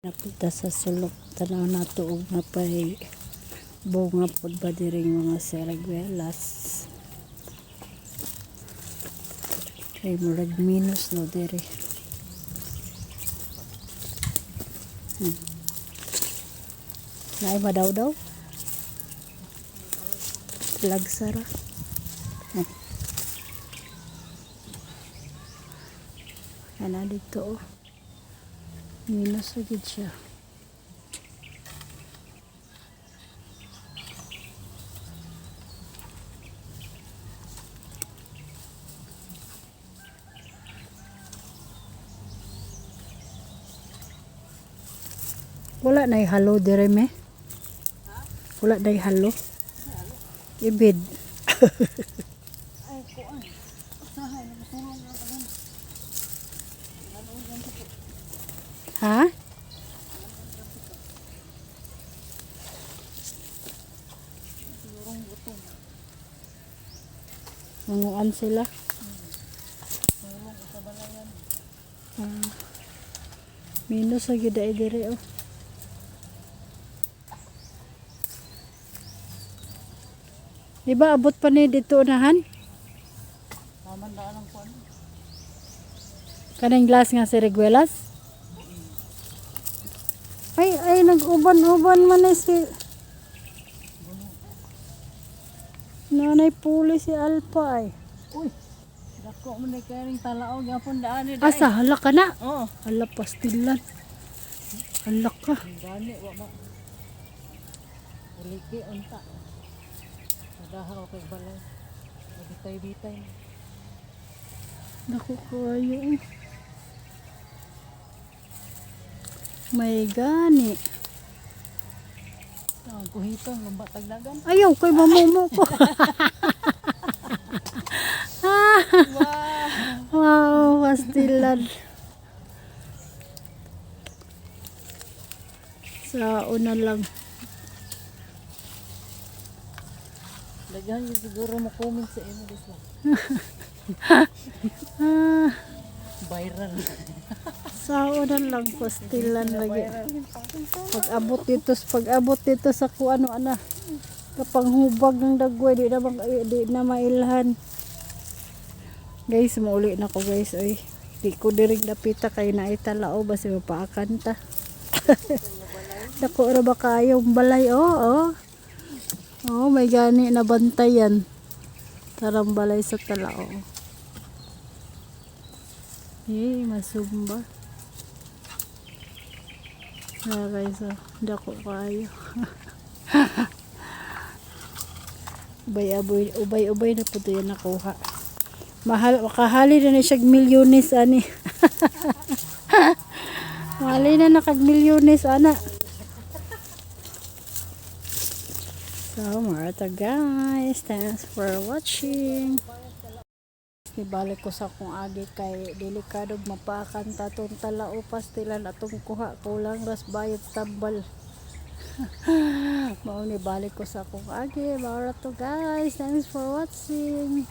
Napunta sa sulok tanaw na tuog na pay bunga pod ba diring mga seragwelas. Kay murag minus no diri. Hmm. Naay madaw daw. Lagsara. Hmm. Ana dito oh. Minus agad siya. Wala na halo dire me. Wala na halo. Ibid. Ha? Nanguan sila. Ah. Minus lagi dai dire oh. Di ba abot pa ni dito unahan? Mamandaan ang kuwan. Kanang glass nga si Reguelas? Ay, ay, nag-uban-uban man na si... Nanay puli si Alpa ay. Uy! Dako mo na kaya rin talaog. Yapon daan ni Asa, hala ka na. Oo. Hala, pastilan. Hala ka. Gani, wa ma. Uliki, unta. Nadahaw kay balay. Bitay-bitay. Naku kayo. eh. May gani. Ang kuhito, lambat tagdagan. Ayaw, kay mamumo ko. Wow! wow, pastilan. Sa una lang. Daghan yung siguro mo comment sa lang. Ah, Viral. Sa una lang, pastilan lagi. Pag abot dito, pag abot dito sa kung ano ana. Kapanghubag ng dagway, di na, bang- di na mailhan. Guys, mauli na ko guys. Ay, di ko diring napita kay na italao basi mapaakan ta. Dako ra ba kayong balay? Oo, oh, oh. may gani na bantayan. Tarang balay sa talao. Eh, masumba. Guys, oh. dako kayo. ubay-ubay, ubay-ubay na po ito yan nakuha. Mahal, makahali na na siya milyones, ani. Mahali na nakag milyones, ana. So, marata guys. Thanks for watching. Ibalik ko sa akong agi kay delikado mapakan tatong talao pastilan atong kuha kulang ras bayad tambal. Mao ni balik ko sa akong agi. Mara to guys. Thanks for watching.